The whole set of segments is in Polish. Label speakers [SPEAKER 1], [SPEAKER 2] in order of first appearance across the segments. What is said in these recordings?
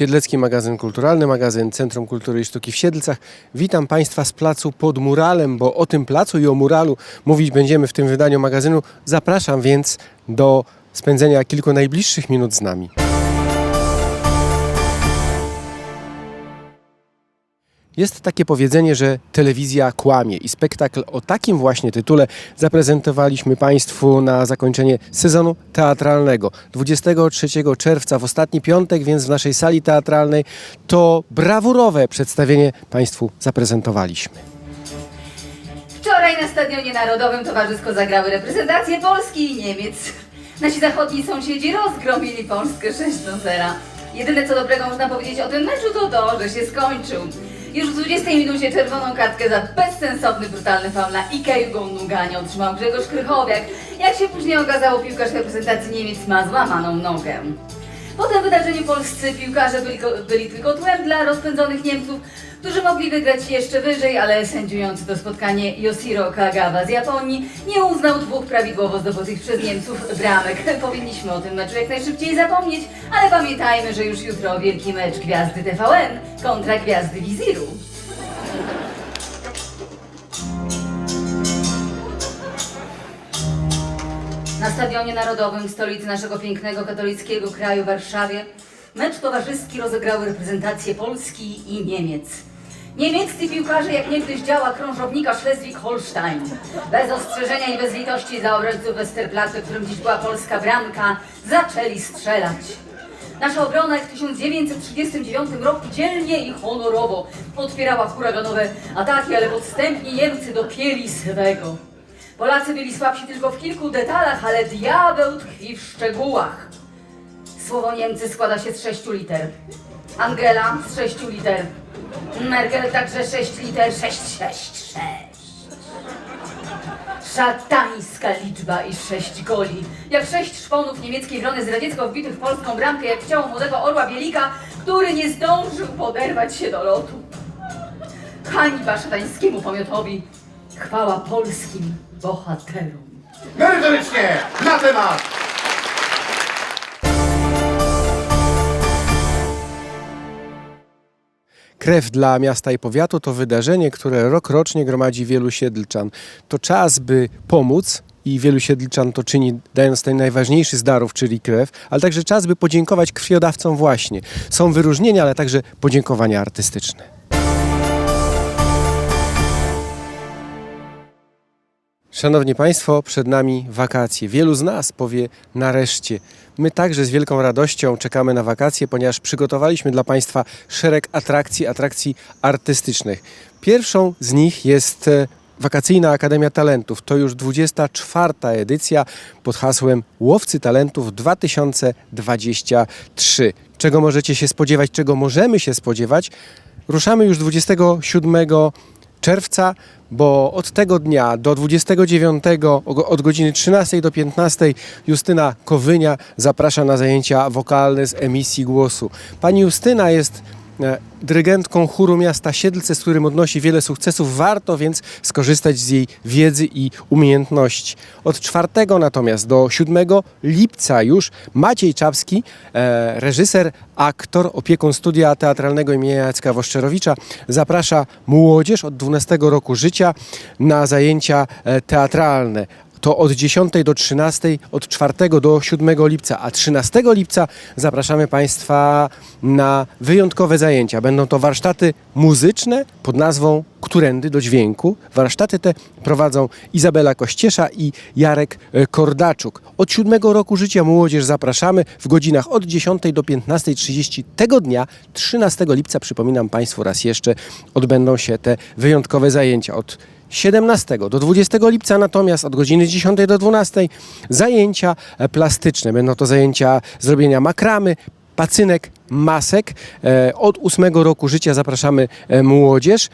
[SPEAKER 1] Siedlecki Magazyn Kulturalny, magazyn Centrum Kultury i Sztuki w Siedlcach. Witam Państwa z placu pod muralem, bo o tym placu i o muralu mówić będziemy w tym wydaniu magazynu. Zapraszam więc do spędzenia kilku najbliższych minut z nami. Jest takie powiedzenie, że telewizja kłamie i spektakl o takim właśnie tytule zaprezentowaliśmy Państwu na zakończenie sezonu teatralnego. 23 czerwca, w ostatni piątek, więc w naszej sali teatralnej to brawurowe przedstawienie Państwu zaprezentowaliśmy.
[SPEAKER 2] Wczoraj na Stadionie Narodowym towarzysko zagrały reprezentacje Polski i Niemiec. Nasi zachodni sąsiedzi rozgromili Polskę 6 do 0. Jedyne co dobrego można powiedzieć o tym meczu to to, że się skończył. Już w 20 minucie czerwoną kartkę za bezsensowny, brutalny faul na Ike Gunuganie otrzymał Grzegorz Krychowiak. Jak się później okazało, piłkarz reprezentacji Niemiec ma złamaną nogę. Po tym wydarzeniu polscy piłkarze byli, byli tylko tłem dla rozpędzonych Niemców, którzy mogli wygrać jeszcze wyżej, ale sędziujący to spotkanie Yoshiro Kagawa z Japonii nie uznał dwóch prawidłowo zdobytych przez Niemców bramek. Powinniśmy o tym meczu jak najszybciej zapomnieć, ale pamiętajmy, że już jutro wielki mecz Gwiazdy TVN kontra Gwiazdy Wiziru. Na Stadionie Narodowym stolicy naszego pięknego katolickiego kraju Warszawie mecz towarzyski rozegrały reprezentacje Polski i Niemiec. Niemieccy piłkarze jak niegdyś działa krążownika Schleswig-Holstein. Bez ostrzeżenia i bez litości dla obrońców Westerplatte, którym dziś była polska bramka, zaczęli strzelać. Nasza obrona w 1939 roku dzielnie i honorowo odpierała huraganowe ataki, ale podstępni Niemcy dopięli swego. Polacy byli słabsi tylko w kilku detalach, ale diabeł tkwi w szczegółach. Słowo Niemcy składa się z sześciu liter. Angela z sześciu liter. Merkel także sześć liter. Sześć, sześć, sześć. Szatańska liczba i sześć goli. Jak sześć szponów niemieckiej wrony zradziecko wbitych w polską bramkę, jak w ciało młodego orła Bielika, który nie zdążył poderwać się do lotu. Hańba szatańskiemu pomiotowi. Chwała polskim bohaterom.
[SPEAKER 3] Merytorycznie, na temat!
[SPEAKER 1] Krew dla miasta i powiatu to wydarzenie, które rokrocznie gromadzi wielu siedlczan. To czas, by pomóc i wielu siedlczan to czyni, dając ten najważniejszy z darów, czyli krew, ale także czas, by podziękować krwiodawcom właśnie. Są wyróżnienia, ale także podziękowania artystyczne. Szanowni Państwo, przed nami wakacje. Wielu z nas powie nareszcie. My także z wielką radością czekamy na wakacje, ponieważ przygotowaliśmy dla Państwa szereg atrakcji, atrakcji artystycznych. Pierwszą z nich jest e, Wakacyjna Akademia Talentów. To już 24. edycja pod hasłem Łowcy Talentów 2023. Czego możecie się spodziewać, czego możemy się spodziewać? Ruszamy już 27 czerwca, bo od tego dnia do 29, o- od godziny 13 do 15 Justyna Kowynia zaprasza na zajęcia wokalne z emisji głosu. Pani Justyna jest dyrygentką chóru miasta Siedlce, z którym odnosi wiele sukcesów. Warto więc skorzystać z jej wiedzy i umiejętności. Od 4 natomiast do 7 lipca już Maciej Czapski, e, reżyser, aktor, opiekun studia teatralnego imienia Jacka Woszczerowicza, zaprasza młodzież od 12 roku życia na zajęcia e, teatralne. To od 10 do 13, od 4 do 7 lipca, a 13 lipca zapraszamy Państwa na wyjątkowe zajęcia. Będą to warsztaty muzyczne pod nazwą Którędy do dźwięku. Warsztaty te prowadzą Izabela Kościesza i Jarek e, Kordaczuk. Od 7 roku życia młodzież zapraszamy w godzinach od 10 do 15.30 tego dnia, 13 lipca, przypominam Państwu raz jeszcze, odbędą się te wyjątkowe zajęcia. Od 17 do 20 lipca natomiast od godziny 10 do 12 zajęcia e, plastyczne. Będą to zajęcia zrobienia makramy, pacynek, masek. E, Od 8 roku życia zapraszamy e, młodzież.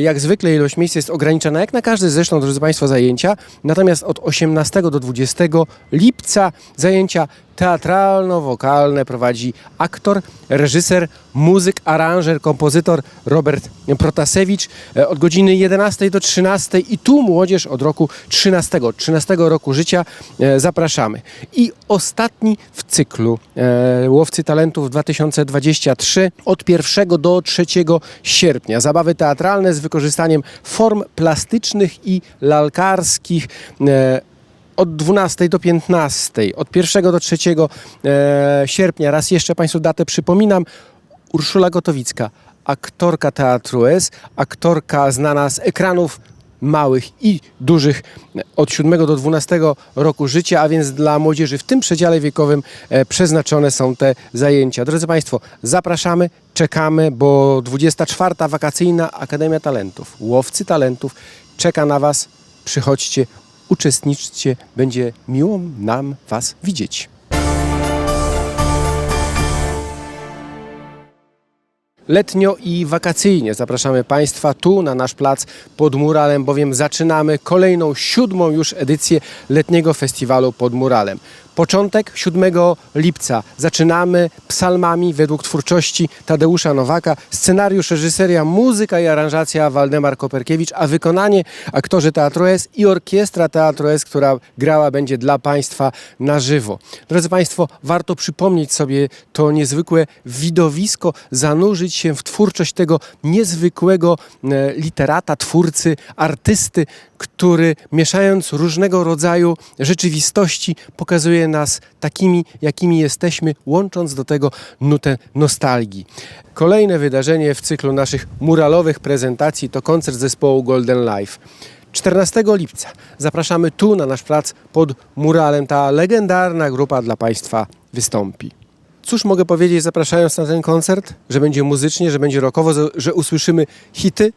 [SPEAKER 1] Jak zwykle ilość miejsc jest ograniczona, jak na każde zresztą, drodzy Państwo, zajęcia. Natomiast od 18 do 20 lipca zajęcia teatralno-wokalne prowadzi aktor, reżyser, muzyk, aranżer, kompozytor Robert Protasewicz e, od godziny 11 do 13 i tu młodzież od roku 13, 13 roku życia e, zapraszamy. I ostatni w cyklu e, Łowcy Talentów 2023 od 1 do 3 sierpnia. Zabawy teatralne z wykorzystaniem form plastycznych i lalkarskich. E, od 12 do 15, od 1 do 3 e, sierpnia. Raz jeszcze Państwu datę przypominam. Urszula Gotowicka, aktorka Teatru S, aktorka znana z ekranów małych i dużych od 7 do 12 roku życia, a więc dla młodzieży w tym przedziale wiekowym e, przeznaczone są te zajęcia. Drodzy Państwo, zapraszamy, czekamy, bo 24. wakacyjna Akademia Talentów, Łowcy Talentów czeka na Was. Przychodźcie, uczestniczcie, będzie miło nam Was widzieć. Letnio i wakacyjnie zapraszamy Państwa tu na nasz plac pod Muralem, bowiem zaczynamy kolejną, siódmą już edycję letniego festiwalu pod Muralem. Początek 7 lipca. Zaczynamy psalmami według twórczości Tadeusza Nowaka. Scenariusz, reżyseria, muzyka i aranżacja Waldemar Koperkiewicz, a wykonanie aktorzy Teatru S i Orkiestra Teatru S, która grała będzie dla Państwa na żywo. Drodzy Państwo, warto przypomnieć sobie to niezwykłe widowisko, zanurzyć się w twórczość tego niezwykłego e, literata, twórcy, artysty, który mieszając różnego rodzaju rzeczywistości pokazuje nas takimi, jakimi jesteśmy, łącząc do tego nutę nostalgii. Kolejne wydarzenie w cyklu naszych muralowych prezentacji to koncert zespołu Golden Life. 14 lipca zapraszamy tu na nasz plac pod muralem. Ta legendarna grupa dla Państwa wystąpi. Cóż mogę powiedzieć, zapraszając na ten koncert, że będzie muzycznie, że będzie rockowo, że usłyszymy hity?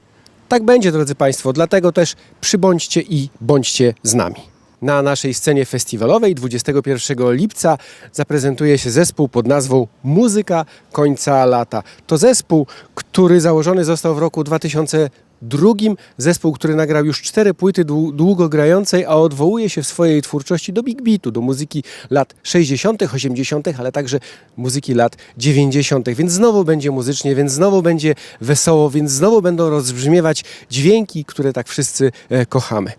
[SPEAKER 1] Tak będzie, drodzy Państwo, dlatego też przybądźcie i bądźcie z nami. Na naszej scenie festiwalowej 21 lipca zaprezentuje się zespół pod nazwą Muzyka Końca Lata. To zespół, który założony został w roku 2002, zespół, który nagrał już cztery płyty dłu- długogrającej, a odwołuje się w swojej twórczości do big beatu, do muzyki lat 60., 80., ale także muzyki lat 90., więc znowu będzie muzycznie, więc znowu będzie wesoło, więc znowu będą rozbrzmiewać dźwięki, które tak wszyscy e, kochamy.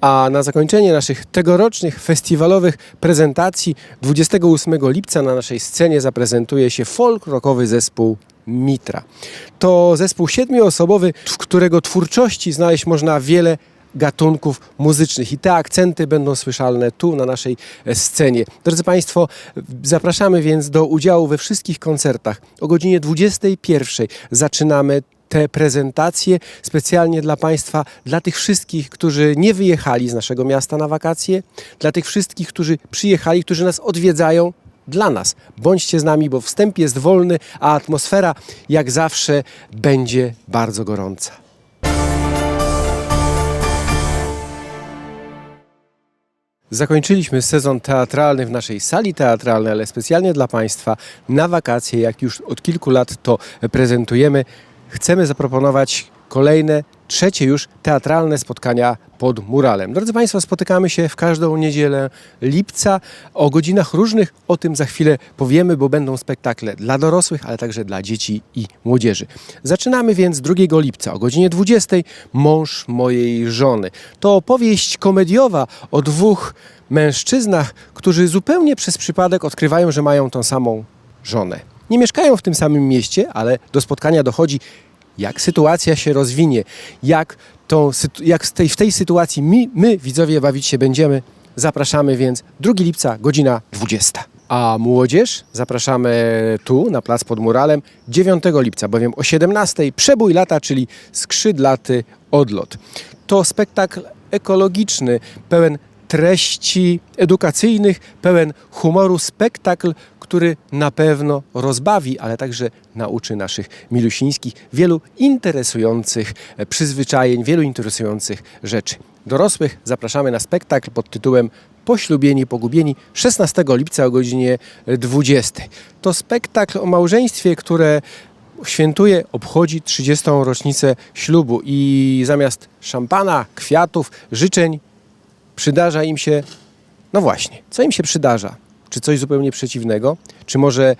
[SPEAKER 1] A na zakończenie naszych tegorocznych festiwalowych prezentacji 28 lipca na naszej scenie zaprezentuje się folk rockowy zespół Mitra. To zespół siedmioosobowy, w którego twórczości znaleźć można wiele gatunków muzycznych i te akcenty będą słyszalne tu na naszej e, scenie. Drodzy Państwo, zapraszamy więc do udziału we wszystkich koncertach. O godzinie 21 zaczynamy te prezentacje specjalnie dla Państwa, dla tych wszystkich, którzy nie wyjechali z naszego miasta na wakacje, dla tych wszystkich, którzy przyjechali, którzy nas odwiedzają. Dla nas. Bądźcie z nami, bo wstęp jest wolny, a atmosfera jak zawsze będzie bardzo gorąca. Zakończyliśmy sezon teatralny w naszej sali teatralnej, ale specjalnie dla Państwa na wakacje, jak już od kilku lat to prezentujemy, chcemy zaproponować kolejne, trzecie już teatralne spotkania pod muralem. Drodzy Państwo, spotykamy się w każdą niedzielę lipca o godzinach różnych. O tym za chwilę powiemy, bo będą spektakle dla dorosłych, ale także dla dzieci i młodzieży. Zaczynamy więc 2 lipca o godzinie 20. Mąż mojej żony. To opowieść komediowa o dwóch mężczyznach, którzy zupełnie przez przypadek odkrywają, że mają tą samą żonę. Nie mieszkają w tym samym mieście, ale do spotkania dochodzi jak sytuacja się rozwinie, jak, tą, jak tej, w tej sytuacji my, my, widzowie, bawić się będziemy. Zapraszamy więc 2 lipca, godzina 20. A młodzież zapraszamy tu, na plac pod muralem, 9 lipca, bowiem o 17 przebój lata, czyli skrzydlaty odlot. To spektakl ekologiczny, pełen treści edukacyjnych, pełen humoru, spektakl, który na pewno rozbawi, ale także nauczy naszych milusińskich wielu interesujących e, przyzwyczajeń, wielu interesujących rzeczy. Dorosłych zapraszamy na spektakl pod tytułem Poślubieni, pogubieni 16 lipca o godzinie 20. To spektakl o małżeństwie, które świętuje, obchodzi 30. rocznicę ślubu i zamiast szampana, kwiatów, życzeń przydarza im się, no właśnie, co im się przydarza? Czy coś zupełnie przeciwnego? Czy może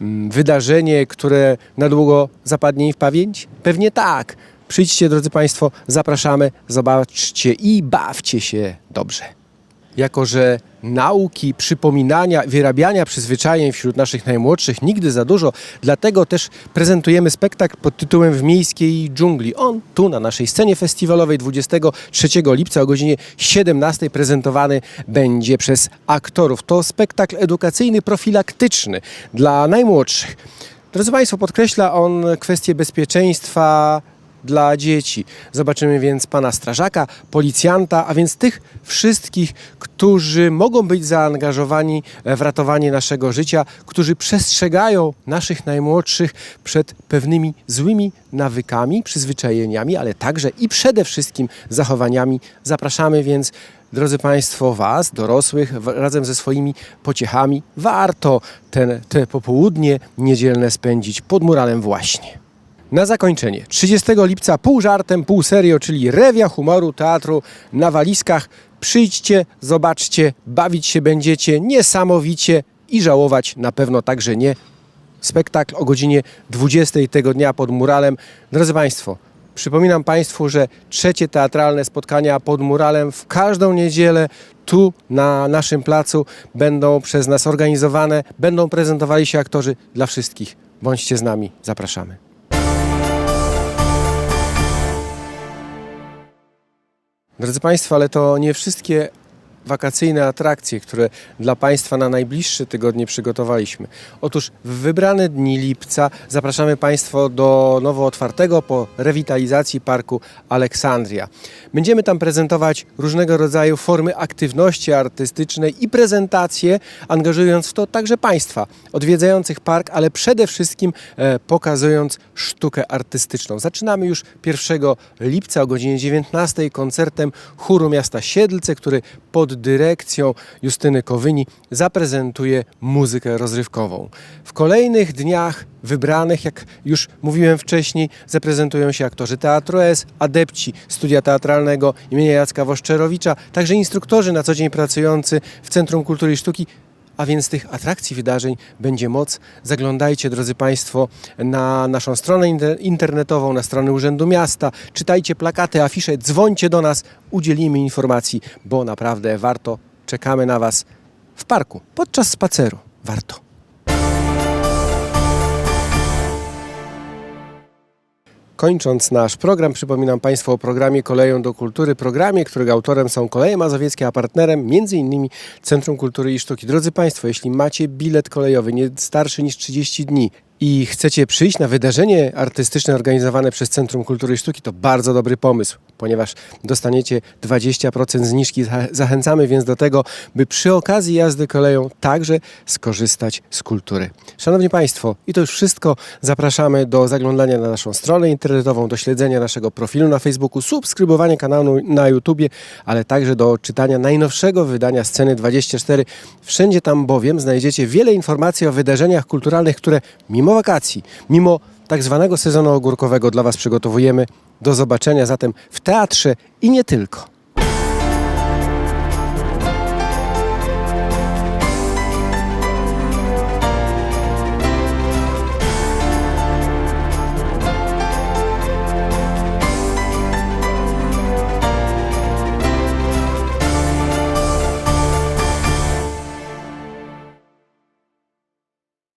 [SPEAKER 1] mm, wydarzenie, które na długo zapadnie im w pamięć? Pewnie tak. Przyjdźcie, drodzy Państwo, zapraszamy, zobaczcie i bawcie się dobrze. Jako, że nauki, przypominania, wyrabiania przyzwyczajeń wśród naszych najmłodszych nigdy za dużo, dlatego też prezentujemy spektakl pod tytułem W miejskiej dżungli. On tu na naszej scenie festiwalowej 23 lipca o godzinie 17 prezentowany będzie przez aktorów. To spektakl edukacyjny, profilaktyczny dla najmłodszych. Drodzy Państwo, podkreśla on kwestię bezpieczeństwa dla dzieci. Zobaczymy więc pana strażaka, policjanta, a więc tych wszystkich, którzy mogą być zaangażowani w ratowanie naszego życia, którzy przestrzegają naszych najmłodszych przed pewnymi złymi nawykami, przyzwyczajeniami, ale także i przede wszystkim zachowaniami. Zapraszamy więc Drodzy Państwo, Was, dorosłych, razem ze swoimi pociechami, warto ten, te popołudnie niedzielne spędzić pod muralem właśnie. Na zakończenie 30 lipca pół żartem, pół serio, czyli rewia humoru teatru na walizkach. Przyjdźcie, zobaczcie, bawić się będziecie niesamowicie i żałować na pewno także nie. Spektakl o godzinie 20 tego dnia pod muralem. Drodzy Państwo, przypominam Państwu, że trzecie teatralne spotkania pod muralem w każdą niedzielę tu na naszym placu będą przez nas organizowane, będą prezentowali się aktorzy dla wszystkich. Bądźcie z nami, zapraszamy. Drodzy Państwo, ale to nie wszystkie wakacyjne atrakcje, które dla Państwa na najbliższe tygodnie przygotowaliśmy. Otóż w wybrane dni lipca zapraszamy Państwo do nowo otwartego po rewitalizacji parku Aleksandria. Będziemy tam prezentować różnego rodzaju formy aktywności artystycznej i prezentacje, angażując w to także Państwa odwiedzających park, ale przede wszystkim e, pokazując sztukę artystyczną. Zaczynamy już 1 lipca o godzinie 19 koncertem chóru miasta Siedlce, który pod dyrekcją Justyny Kowyni zaprezentuje muzykę rozrywkową. W kolejnych dniach wybranych, jak już mówiłem wcześniej, zaprezentują się aktorzy Teatru S, adepci studia teatralnego imienia Jacka Woszczerowicza, także instruktorzy na co dzień pracujący w Centrum Kultury i Sztuki, a więc tych atrakcji, wydarzeń będzie moc. Zaglądajcie, drodzy Państwo, na naszą stronę inter- internetową, na stronę Urzędu Miasta. Czytajcie plakaty, afisze, dzwońcie do nas, udzielimy informacji, bo naprawdę warto. Czekamy na Was w parku, podczas spaceru. Warto. Kończąc nasz program, przypominam Państwu o programie Koleją do Kultury, programie, którego autorem są Koleje Mazowieckie, a partnerem m.in. Centrum Kultury i Sztuki. Drodzy Państwo, jeśli macie bilet kolejowy nie starszy niż 30 dni i chcecie przyjść na wydarzenie artystyczne organizowane przez Centrum Kultury i Sztuki, to bardzo dobry pomysł, ponieważ dostaniecie 20% zniżki. Za- Zachęcamy więc do tego, by przy okazji jazdy koleją także skorzystać z kultury. Szanowni Państwo, i to już wszystko. Zapraszamy do zaglądania na naszą stronę internetową, do śledzenia naszego profilu na Facebooku, subskrybowania kanału na YouTubie, ale także do czytania najnowszego wydania Sceny 24. Wszędzie tam bowiem znajdziecie wiele informacji o wydarzeniach kulturalnych, które mimo wakacji, mimo tak zwanego sezonu ogórkowego dla Was przygotowujemy. Do zobaczenia zatem w teatrze i nie tylko.